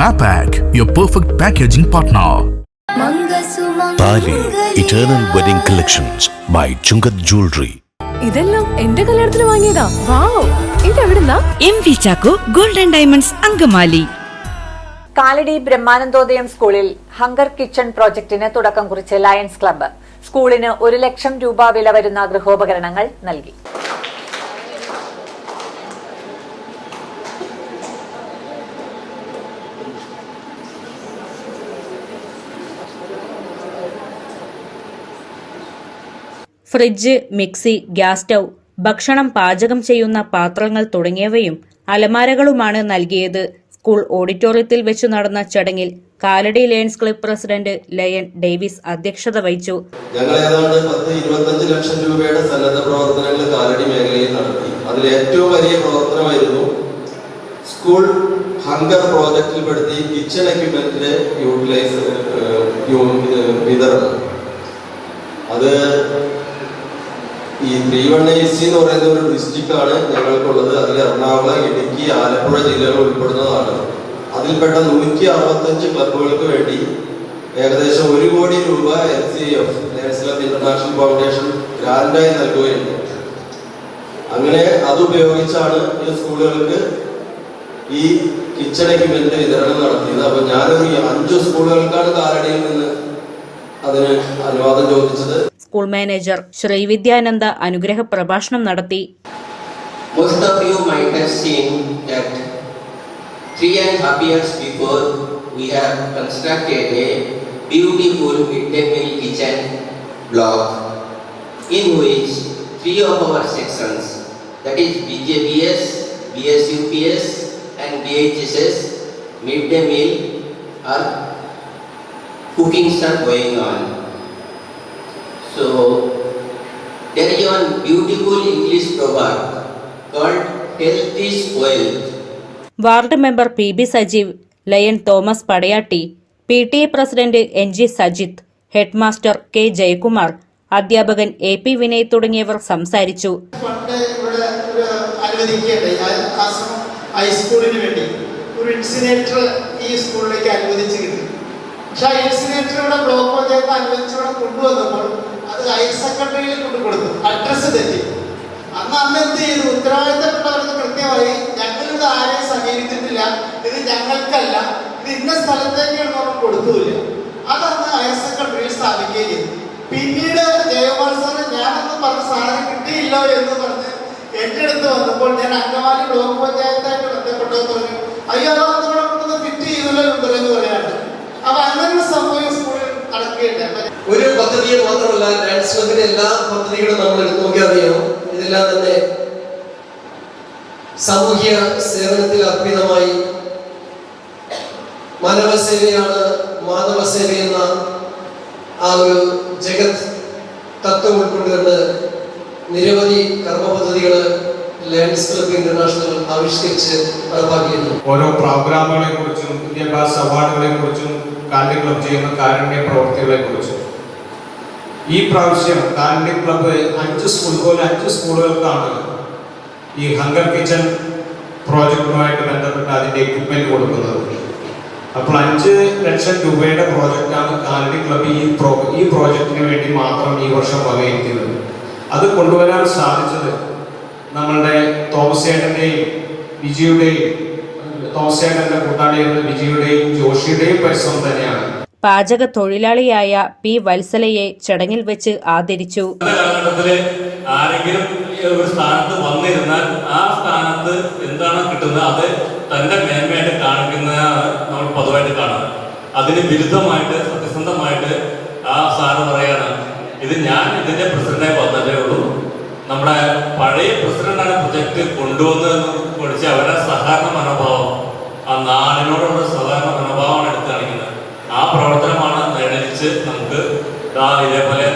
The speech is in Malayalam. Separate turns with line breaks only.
Mapac, your perfect packaging partner.
Thali eternal wedding collections by Chungath jewellery
ഇതെല്ലാം എന്റെ കല്യാണത്തിന് വാങ്ങിയതാ. Wow. ഇതെവിടുന്നാ?
M V Chacko golden diamonds Angamaly.
Kalady Brahmanandodayam സ്കൂളിൽ ഹങ്കർ കിച്ചൺ പ്രോജക്ടിന് തുടക്കം കുറിച്ച് ലയൺസ് ക്ലബ്ബ് സ്കൂളിന് ഒരു ലക്ഷം രൂപ വില വരുന്ന ഗൃഹോപകരണങ്ങൾ നൽകി.
ഫ്രിഡ്ജ് മിക്സി ഗ്യാസ് സ്റ്റൗ ഭക്ഷണം പാചകം ചെയ്യുന്ന പാത്രങ്ങൾ തുടങ്ങിയവയും അലമാരകളുമാണ് നൽകിയത്. സ്കൂൾ ഓഡിറ്റോറിയത്തിൽ വെച്ച് നടന്ന ചടങ്ങിൽ Kalady lions club president lion Davis അധ്യക്ഷത വഹിച്ചു.
ഞങ്ങൾ ഏതാണ്ട് പത്ത് ഇരുപത്തഞ്ച് ലക്ഷം രൂപയുടെ സന്നദ്ധ പ്രവർത്തനങ്ങൾ കാലടി മേഖലയിൽ നടത്തി. അതിൽ ഏറ്റവും വലിയ പ്രവർത്തനമായിരുന്നു സ്കൂൾ ഹങ്കർ പ്രോജക്റ്റിൽ പെടുത്തി കിച്ചൺ എക്യുപ്മെന്റിന്റെ യൂട്ടിലൈസ് വിതരണം. അത് ഈ ത്രീ വൺ എയ്റ്റ് സി എന്ന് പറയുന്ന ഒരു ഡിസ്ട്രിക്റ്റ് ആണ് ഞങ്ങൾക്കുള്ളത്. അതിൽ എറണാകുളം ഇടുക്കി ആലപ്പുഴ ജില്ലകൾ ഉൾപ്പെടുന്നതാണ്. അതിൽപ്പെട്ട നൂറ്റി അറുപത്തഞ്ച് ക്ലബുകൾക്ക് വേണ്ടി ഏകദേശം ഒരു കോടി രൂപ N C F club international foundation ഗ്രാൻഡായി നൽകുകയുണ്ട്. അങ്ങനെ അതുപയോഗിച്ചാണ് ഈ സ്കൂളുകൾക്ക് ഈ കിച്ചൺ എക്യുപ്മെന്റ് വിതരണം നടത്തിയത്. അപ്പൊ ഞാനൊരു അഞ്ച് സ്കൂളുകൾക്കാണ് കാലടിയിൽ നിന്ന് അതിന് അനുവാദം ചോദിച്ചത്.
സ്കൂൾ മാനേജർ ശ്രീവിദ്യാനന്ദ അനുഗ്രഹ പ്രഭാഷണം നടത്തി
Most of you might have seen that three and a half years before we have constructed a beautiful midday kitchen block in which three of our sections that is BJBS, BSUPS and BHSS midday meal are cookings are going on. So there is one beautiful English proverb called health is wealth.
Ward member P B Sajeev lion Thomas Padayatti P T A president N G Sajith headmaster K Jayakumar അധ്യാപകൻ എ പി വിനയ് തുടങ്ങിയവർ സംസാരിച്ചു.
ഫണ്ട് ഇവിടെ ഒരു അനുവദിക്കുകയുണ്ടായി. ഹൈസ്കൂളിന് വേണ്ടി. ഒരു ഇൻസിനേറ്റർ ഈ സ്കൂളിലേക്ക് അനുവദിച്ച് കിട്ടി. പക്ഷെ ആ ഇൻസിനേറ്റർ ഇവിടെ ബ്ലോക്ക് പഞ്ചായത്ത് അനുവദിച്ച് ഇവിടെ കൊണ്ടുവന്നപ്പോൾ അത് ഹയർ സെക്കൻഡറിയിൽ കൊണ്ടു കൊടുത്തു. അഡ്രസ്സ് തെറ്റി. അന്ന് അന്ന് എന്ത് ചെയ്തു? ഉത്തരവാദിത്തപ്പെട്ടവർക്ക് കൃത്യമായി ഞങ്ങൾ ഇത് ആരെയും സമീപിച്ചിട്ടില്ല. ഇത് ഞങ്ങൾക്കല്ല. ഇത് ഇന്ന സ്ഥലത്തേക്കാണ് നമ്മൾ കൊടുത്തൂല്ല അതന്ന് ഹയർ സെക്കൻഡറിയിൽ സ്ഥാപിക്കുകയും ചെയ്തു. പിന്നീട് ജയകുമാർ സാറ് ഞാനൊന്നും പറഞ്ഞ സാധനം കിട്ടിയില്ലോ എന്ന് പറഞ്ഞ് എന്റെ അടുത്ത് വന്നപ്പോൾ ഞാൻ അങ്കമാലി ബ്ലോക്ക് പഞ്ചായത്തായിട്ട് ബന്ധപ്പെട്ടു പറഞ്ഞു. അയ്യോ അതൊന്നും ഇവിടെ കൊണ്ടൊന്ന് ഫിറ്റ് ചെയ്തല്ലോ ഉണ്ടല്ലോ എന്ന് പറയാണ്ട് അപ്പൊ അങ്ങനെ ഒരു സംഭവം സ്കൂളിൽ നടക്കുകയുണ്ട് അപ്പൊ
ഒരു പദ്ധതിയെ മാത്രമല്ല എല്ലാ പദ്ധതികളും നമ്മൾ എടുത്തു നോക്കിയാൽ അറിയാം. ഇതെല്ലാം തന്നെ സാമൂഹ്യ സേവനത്തിൽ അർപ്പിതമായി മാനവസേവയാണ് മാനവസേവ മാനവ സേവ എന്ന ആ ഒരു ജഗത് തത്വം ഉൾക്കൊണ്ടുകൊണ്ട് നിരവധി കർമ്മ പദ്ധതികൾ ലയൺസ് ക്ലബ് ഇന്റർനാഷണൽ ആവിഷ്കരിച്ച് നടപ്പാക്കിയിരുന്നു.
ഓരോ പ്രോഗ്രാമുകളെ കുറിച്ചും വിദ്യാഭ്യാസ അവാർഡുകളെ കുറിച്ചും ക്ലബ് ചെയ്യുന്ന കാരുണ്യ പ്രവർത്തികളെ കുറിച്ചും ഈ പ്രാവശ്യം കാലി ക്ലബ് അഞ്ച് സ്കൂൾ പോലെ അഞ്ച് സ്കൂളുകൾക്കാണ് ഈ ഹങ്കർ കിച്ചൺ പ്രോജക്റ്റുമായിട്ട് ബന്ധപ്പെട്ട് അതിന്റെ എക്യുപ്മെന്റ് കൊടുക്കുന്നത്. അപ്പോൾ അഞ്ച് ലക്ഷം രൂപയുടെ പ്രോജക്റ്റാണ് കാലടി ക്ലബ് ഈ പ്രോ ഈ പ്രോജക്റ്റിന് വേണ്ടി മാത്രം ഈ വർഷം വകയിരുത്തിയത്. അത് കൊണ്ടുവരാൻ സാധിച്ചത് നമ്മളുടെ തോമസേട്ടന്റെയും വിജിയുടെയും തോമസേട്ടന്റെ കൂട്ടാളികളുടെ വിജിയുടെയും ജോഷിയുടെയും പരിശ്രമം തന്നെയാണ്.
പാചക തൊഴിലാളിയായ പി വത്സലയെ ചടങ്ങിൽ വെച്ച് ആദരിച്ചു.
ആരെങ്കിലും ഒരു സ്ഥാനത്ത് വന്നിരുന്നാൽ ആ എന്താണ് അതിന് വിരുദ്ധമായിട്ട് സത്യസന്ധമായിട്ട് ആ സാറ് പറയാണ് ഇത് ഞാൻ ഇതിന്റെ പ്രസിഡന്റായി വന്നതേ ഉള്ളൂ. നമ്മുടെ പഴയ പ്രസിഡന്റാണ് പ്രൊജക്ട് കൊണ്ടുവന്നതെന്ന് പഠിച്ച് അവരുടെ സഹകരണ മനോഭാവം ആ നാടിനോടുള്ള വെച്ച് നമുക്ക് ഇതേപോലെ